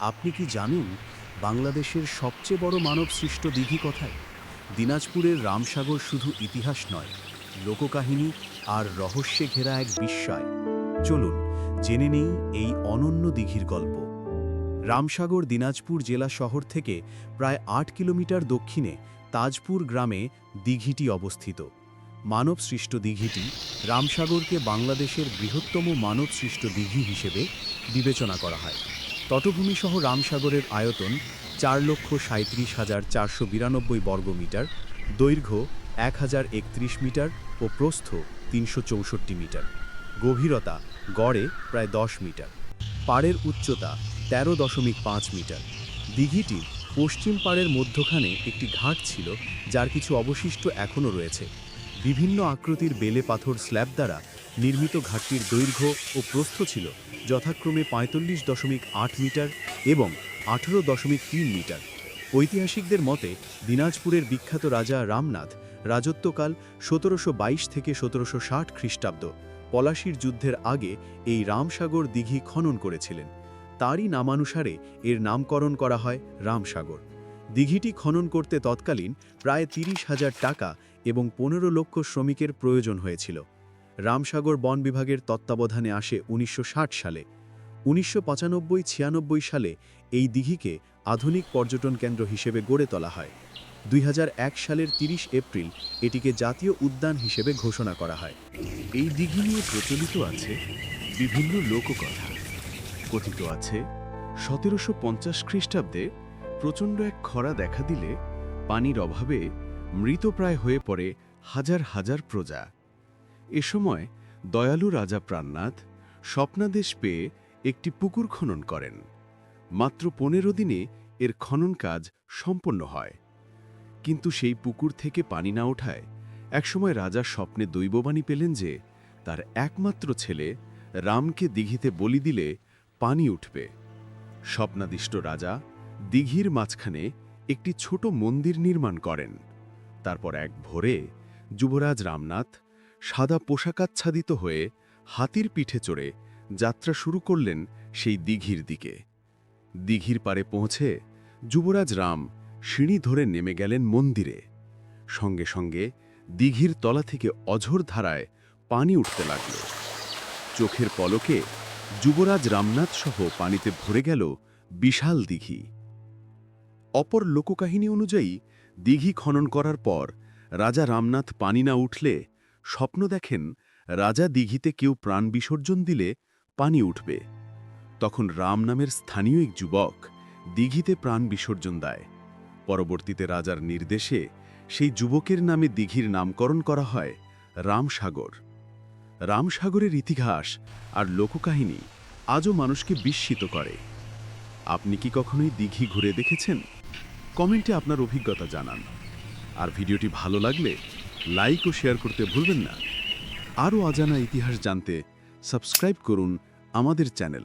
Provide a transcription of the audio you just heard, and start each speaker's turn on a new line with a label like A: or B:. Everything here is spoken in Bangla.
A: আপনি কি জানেন বাংলাদেশের সবচেয়ে বড় মানব সৃষ্ট দিঘি কথায়? দিনাজপুরের রামসাগর শুধু ইতিহাস নয়, লোককাহিনী আর রহস্যে ঘেরা এক বিস্ময়। চলুন, জেনে নেই এই অনন্য দিঘির গল্প। রামসাগর দিনাজপুর জেলা শহর থেকে প্রায় আট কিলোমিটার দক্ষিণে তাজপুর গ্রামে দিঘিটি অবস্থিত। মানবসৃষ্ট দিঘিটি রামসাগরকে বাংলাদেশের বৃহত্তম মানবসৃষ্ট দিঘি হিসেবে বিবেচনা করা হয়। তটভূমিসহ রামসাগরের আয়তন চার লক্ষ সাঁত্রিশ হাজার চারশো বিরানব্বই বর্গমিটার, দৈর্ঘ্য এক হাজার একত্রিশ মিটার ও প্রস্থ তিনশো চৌষট্টি মিটার। গভীরতা গড়ে প্রায় দশ মিটার। পাড়ের উচ্চতা তেরো দশমিক পাঁচ মিটার। দিঘিটির পশ্চিম পাড়ের মধ্যখানে একটি ঘাট ছিল, যার কিছু অবশিষ্ট এখনও রয়েছে। বিভিন্ন আকৃতির বেলে পাথর স্ল্যাব দ্বারা নির্মিত ঘাটটির দৈর্ঘ্য ও প্রস্থ ছিল যথাক্রমে পঁয়তাল্লিশ দশমিক আট মিটার এবং আঠেরো দশমিক তিন মিটার। ঐতিহাসিকদের মতে, দিনাজপুরের বিখ্যাত রাজা রামনাথ রাজত্বকাল সতেরোশো বাইশ থেকে সতেরোশো ষাট খ্রিস্টাব্দ, পলাশির যুদ্ধের আগে এই রামসাগর দিঘি খনন করেছিলেন। তারই নামানুসারে এর নামকরণ করা হয় রামসাগর। দিঘিটি খনন করতে তৎকালীন প্রায় তিরিশ হাজার টাকা এবং পনেরো লক্ষ শ্রমিকের প্রয়োজন হয়েছিল। রামসাগর বন বিভাগের তত্ত্বাবধানে আসে উনিশশো ষাট সালে। উনিশশো পঁচানব্বই ছিয়ানব্বই সালে এই দিঘিকে আধুনিক পর্যটন কেন্দ্র হিসেবে গড়ে তোলা হয়। দুই হাজার এক সালের ৩০ এপ্রিল এটিকে জাতীয় উদ্যান হিসেবে ঘোষণা করা হয়।
B: এই দিঘি নিয়ে প্রচলিত আছে বিভিন্ন লোককথা। কথিত আছে, সতেরোশো পঞ্চাশ খ্রিস্টাব্দে প্রচণ্ড এক খরা দেখা দিলে পানির অভাবে মৃতপ্রায় হয়ে পড়ে হাজার হাজার প্রজা। এ সময় দয়ালু রাজা প্রাণনাথ স্বপ্নাদেশ পেয়ে একটি পুকুর খনন করেন। মাত্র পনেরো দিনে এর খনন কাজ সম্পন্ন হয়। কিন্তু সেই পুকুর থেকে পানি না ওঠায় একসময় রাজা স্বপ্নে দৈববাণী পেলেন যে তার একমাত্র ছেলে রামকে দিঘিতে বলি দিলে পানি উঠবে। স্বপ্নাদিষ্ট রাজা দিঘির মাঝখানে একটি ছোট মন্দির নির্মাণ করেন। তারপর এক ভোরে যুবরাজ রামনাথ সাদা পোশাকাচ্ছাদিত হয়ে হাতির পিঠে চড়ে যাত্রা শুরু করলেন সেই দিঘির দিকে। দিঘির পারে পৌঁছে যুবরাজ রাম সিঁড়ি ধরে নেমে গেলেন মন্দিরে। সঙ্গে সঙ্গে দিঘির তলা থেকে অঝোর ধারায় পানি উঠতে লাগল। চোখের পলকে যুবরাজ রামনাথ সহ পানিতে ভরে গেল বিশাল দিঘি। অপর লোককাহিনী অনুযায়ী দিঘি খনন করার পর রাজা রামনাথ পানি না উঠলে স্বপ্ন দেখেন রাজা দিঘিতে কেউ প্রাণ বিসর্জন দিলে পানি উঠবে। তখন রাম নামের স্থানীয় এক যুবক দিঘিতে প্রাণ বিসর্জন দেয়। পরবর্তীতে রাজার নির্দেশে সেই যুবকের নামে দিঘির নামকরণ করা হয় রামসাগর। রামসাগরের ইতিহাস আর লোককাহিনী আজও মানুষকে বিস্মিত করে। আপনি কি কখনোই দিঘি ঘুরে দেখেছেন? কমেন্টে আপনার অভিজ্ঞতা জানান। আর ভিডিওটি ভালো লাগলে লাইক ও শেয়ার করতে ভুলবেন না। আরও অজানা ইতিহাস জানতে সাবস্ক্রাইব করুন আমাদের চ্যানেল